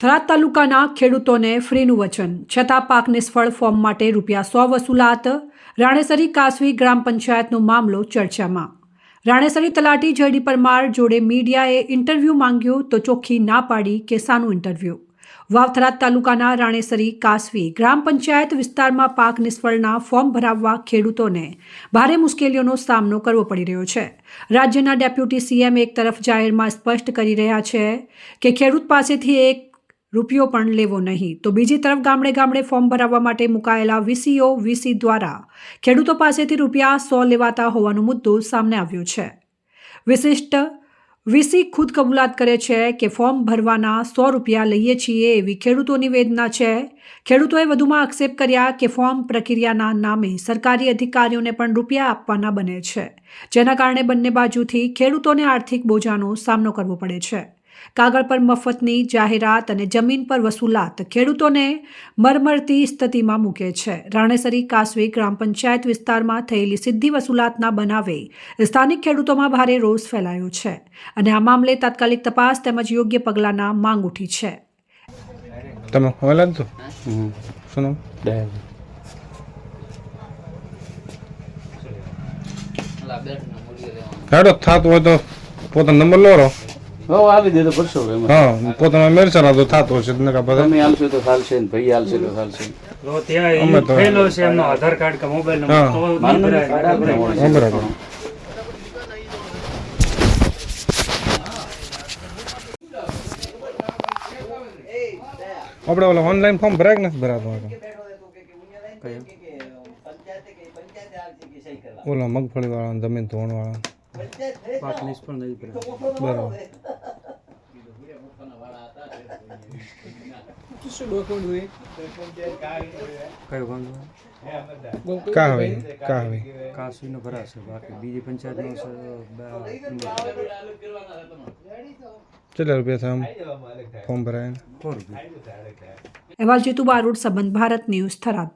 થરાદ તાલુકાના ખેડૂતોને ફ્રીનું વચન. છતાં પાક નિષ્ફળ ફોર્મ માટે રૂપિયા સો વસૂલાત. રાણેસરી કાસવી ગ્રામ પંચાયતનો મામલો ચર્ચામાં. રાણેસરી તલાટી જયડી પરમાર જોડે મીડિયાએ ઇન્ટરવ્યૂ માંગ્યું તો ચોખ્ખી ના પાડી કે સાનું ઇન્ટરવ્યૂ. વાવથરાદ તાલુકાના રાણેસરી કાસવી ગ્રામ પંચાયત વિસ્તારમાં પાક નિષ્ફળના ફોર્મ ભરાવવા ખેડૂતોને ભારે મુશ્કેલીઓનો સામનો કરવો પડી રહ્યો છે. રાજ્યના ડેપ્યુટી સીએમ એક તરફ જાહેરમાં સ્પષ્ટ કરી રહ્યા છે કે ખેડૂત પાસેથી એક રૂપિયો પણ લેવો નહીં. તો બીજી તરફ ગામડે ગામડે ફોર્મ ભરાવવા માટે મુકાયેલા વીસીઓ, વીસી દ્વારા ખેડૂતો પાસેથી રૂપિયા સો લેવાતા હોવાનો મુદ્દો સામે આવ્યો છે. વિશિષ્ટ વીસી ખુદ કબૂલાત કરે છે કે ફોર્મ ભરવાના સો રૂપિયા લઈએ છીએ એવી ખેડૂતોની વેદના છે. ખેડૂતોએ વધુમાં આક્ષેપ કર્યા કે ફોર્મ પ્રક્રિયાના નામે સરકારી અધિકારીઓને પણ રૂપિયા આપવાના બને છે, જેના કારણે બંને બાજુથી ખેડૂતોને આર્થિક બોજાનો સામનો કરવો પડે છે. કાગળ પર મફતની જાહેરાત અને જમીન પર વસૂલાત ખેડૂતોને મરમરતી સ્થિતિમાં મૂકે છે. રાણેસરી કાસવી ગ્રામ પંચાયત વિસ્તારમાં થયેલી સિદ્ધિ વસૂલાતના બનાવે સ્થાનિક ખેડૂતોમાં ભારે રોષ ફેલાયો છે અને આ મામલે તાત્કાલિક તપાસ તેમજ યોગ્ય પગલાંના માંગ ઉઠી છે. તમે. હેડો થતું હોય તો પોતાનો નંબર લો આવી દે તો કરશો હા પોતાનો મેરસરા તો થતું હશે ને બધા તમે હાલશો તો ચાલશે ને ભાઈ હાલશે તો ચાલશે અમે તો- થયેલો છે એમનો આધાર કાર્ડ કે મોબાઈલ નંબર તો મારું નહીં નામ ભરાય. કાર્ડ આપણે બરાબર. ઓલા ઓનલાઈન ફોર્મ ભરાય કે નથી ભરાતો ઓલા મગફળી વાળા જમીન ધોણ વાળા પાક નહીં ભરાય. બરાબર કયો વાંધો કા હવે કા હવે કાશીનો ભરાશે બાકી બીજી પંચાયતનો કેટલા રૂપિયા થાય આમ? ફોર્મ ભરાય અહેવાલ જીતુ બારોડ સંબંધ ભારત ન્યૂઝ થરાદ.